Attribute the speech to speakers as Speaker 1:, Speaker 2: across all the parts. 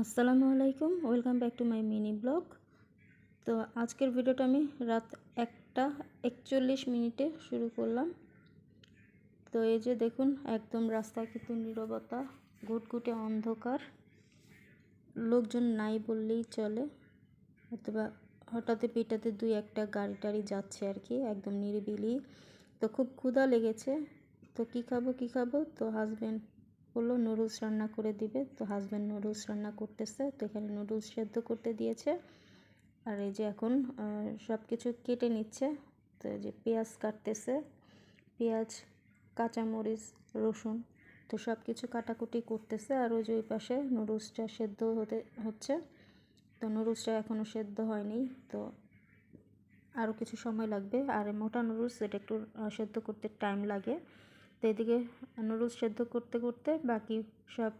Speaker 1: আসসালামু আলাইকুম, welcome back to my mini blog. তো আজকের ভিডিওটা আমি রাত একটা একচল্লিশ মিনিটে শুরু করলাম। তো এই যে দেখুন, একদম রাস্তায় কিন্তু নীরবতা, ঘুটঘুটে অন্ধকার। লোকজন নাই বললেই চলে। অথবা হঠাৎ পিটাতে দুই একটা গাড়ি টাড়ি যাচ্ছে আর কি, একদম নিরিবিলি। তো খুব ক্ষুধা লেগেছে। তো কী খাব কী খাব? তো হাজব্যান্ড বলল নুডলস রান্না করে দিবে। তো হাজব্যান্ড নুডলস রান্না করতেছে, তো এখানে নুডলস সেদ্ধ করতে দিয়েছে। আর এই যে এখন সব কিছু কেটে নিচ্ছে। তো এই যে পেঁয়াজ কাটতেছে, পেঁয়াজ, কাঁচামরিচ, রসুন, তো সব কিছু কাটাকুটি করতেছে। আর ওই যে ওই পাশে নুডলসটা সেদ্ধ হতে, হচ্ছে। তো নুডলসটা এখনও সেদ্ধ হয়নি। তো আরও কিছু সময় লাগবে। আর মোটা নুডলস, এটা একটু সেদ্ধ করতে টাইম লাগে। তো এদিকে নুডলস সেদ্ধ করতে করতে বাকি সব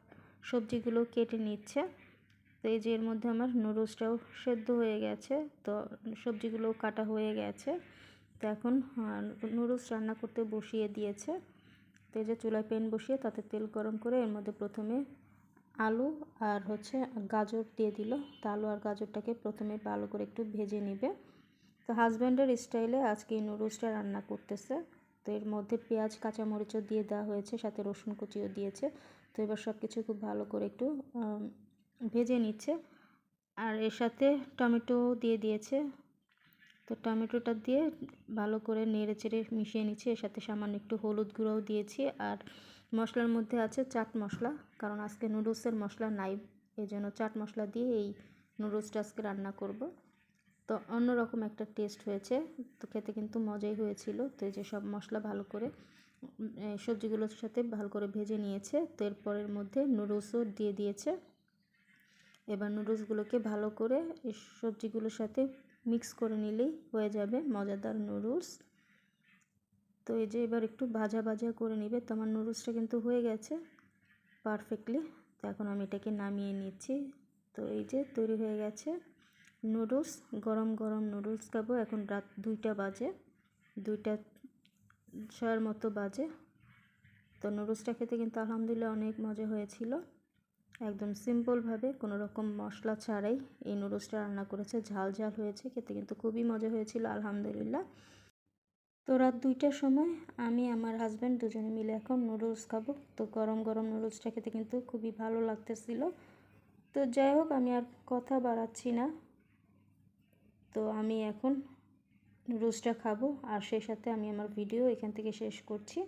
Speaker 1: সবজিগুলো কেটে নিচ্ছে। তো এই যে এর মধ্যে আমার নুডলসটাও সেদ্ধ হয়ে গেছে, তো সবজিগুলো কাটা হয়ে গেছে। তো এখন নুডলস রান্না করতে বসিয়ে দিয়েছে। তো এই যে চুলায় প্যান বসিয়ে তাতে তেল গরম করে এর মধ্যে প্রথমে আলু আর হচ্ছে গাজর দিয়ে দিল। তো আলু আর গাজরটাকে প্রথমে ভালো করে একটু ভেজে নেবে। তো হাজব্যান্ডের স্টাইলে আজকে এই নুডলসটা রান্না করতেছে। তো এর মধ্যে পেঁয়াজ, কাঁচামরিচও দিয়ে দেওয়া হয়েছে, সাথে রসুন কুচিও দিয়েছে। তো এবার সব কিছু খুব ভালো করে একটু ভেজে নিচ্ছে। আর এর সাথে টমেটো দিয়ে দিয়েছে। তো টমেটোটা দিয়ে ভালো করে নেড়ে চেড়ে মিশিয়ে নিচ্ছে। এর সাথে সামান্য একটু হলুদ গুঁড়োও দিয়েছি। আর মশলার মধ্যে আছে চাট মশলা, কারণ আজকে নুডলসের মশলা নাই। এই জন্য চাট মশলা দিয়ে এই নুডলসটা আজকে রান্না করব। তো অন্যরকম একটা টেস্ট হয়েছে। তো খেতে কিন্তু মজাই হয়েছিল। তো এই যে সব মশলা ভালো করে সবজিগুলোর সাথে ভালো করে ভেজে নিয়েছে। তো এরপরের মধ্যে নুডলসও দিয়ে দিয়েছে। এবার নুডলসগুলোকে ভালো করে সবজিগুলোর সাথে মিক্স করে নিলেই হয়ে যাবে মজাদার নুডলস তো এই যে এবার একটু ভাজা ভাজা করে নিবে। তো আমার নুডলসটা কিন্তু হয়ে গেছে পারফেক্টলি তো এখন আমি এটাকে নামিয়ে নিচ্ছি। তো এই যে তৈরি হয়ে গেছে। নুডলস, গরম গরম নুডলস খাব। এখন রাত দুইটা বাজে, দুইটা, ছয়ের মতো বাজে। তো নুডলসটা খেতে কিন্তু আলহামদুলিল্লাহ অনেক মজা হয়েছিল। একদম সিম্পলভাবে, কোনো রকম মশলা ছাড়াই এই নুডলসটা রান্না করেছে। ঝাল ঝাল হয়েছে, খেতে কিন্তু খুবই মজা হয়েছিল, আলহামদুলিল্লাহ। তো রাত দুইটার সময় আমি, আমার হাজব্যান্ড দুজনে মিলে এখন নুডলস খাব। তো গরম গরম নুডলসটা খেতে কিন্তু খুবই ভালো লাগতেছিল। তো যাই হোক, আমি আর কথা বাড়াচ্ছি না। তো আমি এখন রোজটা খাব আর সেই সাথে আমি আমার ভিডিও এখান থেকে শেষ করছি।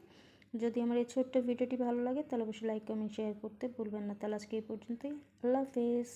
Speaker 1: যদি আমার এই ছোট্ট ভিডিওটি ভালো লাগে তাহলে অবশ্যই লাইক কমেন্ট শেয়ার করতে ভুলবেন না। তাহলে আজকে এই পর্যন্তই। আল্লাহ হাফেজ।